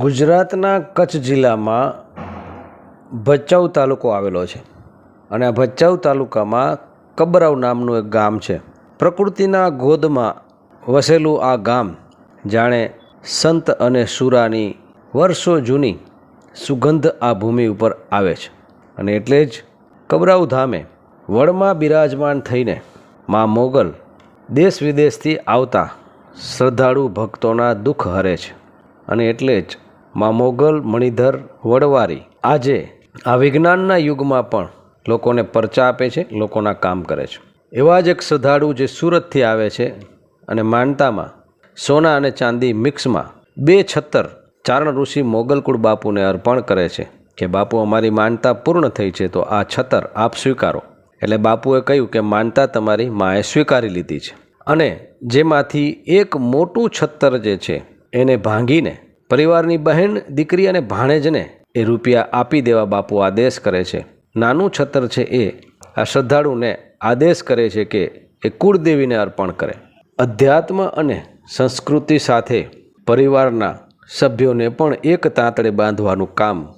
ગુજરાતના કચ્છ જિલ્લામાં ભચાઉ તાલુકો આવેલો છે અને આ ભચાઉ તાલુકામાં કબરાવ નામનું એક ગામ છે. પ્રકૃતિના ગોદમાં વસેલું આ ગામ જાણે સંત અને સુરાની વર્ષો જૂની સુગંધ આ ભૂમિ ઉપર આવે છે અને એટલે જ કબરાવ ધામે વડમાં બિરાજમાન થઈને મા મોગલ દેશ વિદેશથી આવતા શ્રદ્ધાળુ ભક્તોના દુઃખ હરે છે અને એટલે જ મા મોગલ મણિધર વડવારી. આજે આ વિજ્ઞાનના યુગમાં પણ લોકોને પરચા આપે છે, લોકોના કામ કરે છે. એવા જ એક શ્રદ્ધાળુ જે સુરતથી આવે છે અને માનતામાં, સોના અને ચાંદી મિક્સમાં બે છત્તર ચારણ ઋષિ મોગલકુળ બાપુને અર્પણ કરે છે કે, બાપુ, અમારી માનતા પૂર્ણ થઈ છે, તો આ છત્તર આપ સ્વીકારો. એટલે બાપુએ કહ્યું કે, માનતા તમારી માએ સ્વીકારી લીધી છે. અને જેમાંથી એક મોટું છત્તર જે છે, એને ભાંગીને પરિવારની બહેન, દીકરી અને ભાણેજને એ રૂપિયા આપી દેવા બાપુ આદેશ કરે છે. નાનું છત્તર છે એ, આ શ્રદ્ધાળુને આદેશ કરે છે કે એ કુળદેવીને અર્પણ કરે. અધ્યાત્મ અને સંસ્કૃતિ સાથે પરિવારના સભ્યોને પણ એક તાંતડે બાંધવાનું કામ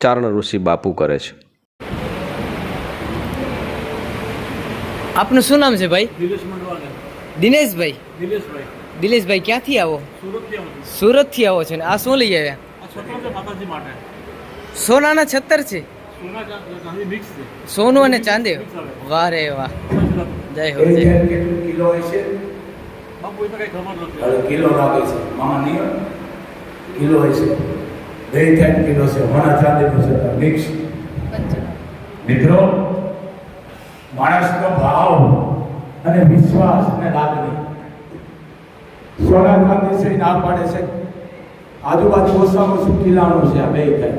ચારણ ઋષિ બાપુ કરે છે. આપનું શું નામ છે ભાઈ? દિનેશ દિનેશભાઈ દિનેશભાઈ. દિનેશભાઈ ક્યાંથી આવો? સુરતથી આવું આવો છો ને? આ શું લઈ આવ્યા? આ છોકરો છે માતાજી માટે સોનાના છત્તર છે. સોના ચા- ચાંદી મિક્સ છે સોનું અને ચાંદી. વાહ રે વાહ. જય હો જય કિલો છે? બાપુ એ તો કઈ ખબર નથી. હવે કિલો લાગે છે. મામા નહીં કિલો હોય છે. બે ત્રણ કિલો છે. હોના ચાંદીનું છે. મિક્સ. મિત્રો માણસનો ભાવ અને વિશ્વાસ અને લાગણી. સોના ચાંદી છે, ના પાડે છે. આજુબાજુ ઓછામાં ઓછું કિલ્લાનું છે આ બે થાય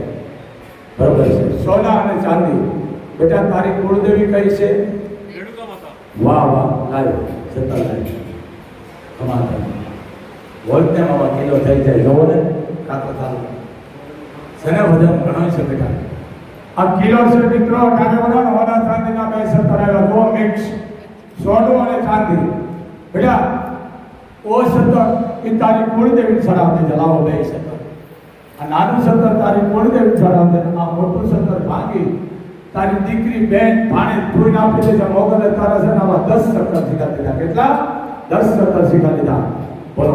બરોબર છે. સોના અને ચાંદી. બેટા, તારી કુળદેવી કઈ છે? વાહ વાહ. લાવ્યો જતા લાવ્યો કમાતા. વોલ્ટને આવા કિલો થઈ જાય. જોવો ને. કાકો ચાલો સને વજન ઘણો છે બેટા? આ કિલો છે મિત્રો ટાકે બધા હોના ચાંદીના બે સત્તર આવ્યા દો મિક્સ સોનું અને ચાંદી બેટા ઓ એ તારી કુળદેવી ચડાવતે જલાવો બે સત્તર આ નાનું સત્તર તારી કુળદેવી ચડાવતે આ મોટું સત્તર ભાંગી તારી દીકરી બેન ભાણે ધોઈને આપી દેજે મોગલે તારા છે આવા દસ સત્તર શીખા દીધા. કેટલા? દસ સત્તર શીખા દીધા. બોલો.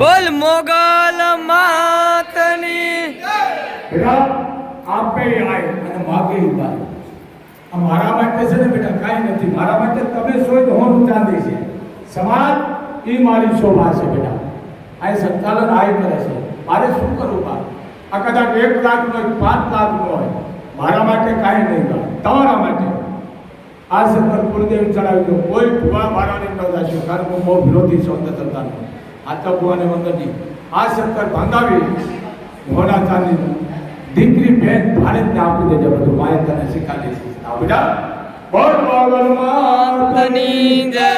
બોલ મોગલ માતની. બેટા આપે આય અને માગે આ મારા માટે છે ને બેટા કાંઈ નથી. મારા માટે તમે સોય તો હું ચાંદી છે. સમાજ એ મારી શોભા છે બેટા. આ સંચાલન આ કરે છે. મારે શું કરવું આ કદાચ એક લાખ નો હોય, પાંચ લાખ નો હોય. મારા માટે કાંઈ નહીં બા તમારા માટે. આ સત્તર ગુરુદેવ ચડાવી દો કોઈ ભૂવા મારાને ન દાશો કારણ હું બહુ વિરોધી છું અંધશ્રદ્ધાનો. આ તો ભૂવાને વંદનજી આ સત્તર ભાંગાવી મોડા ચાંદીનું દીકરી બેન ભારતને આપી દેજે બધું. માએ તને શીખાડી છે બેટા બોલ માતની માતની જય.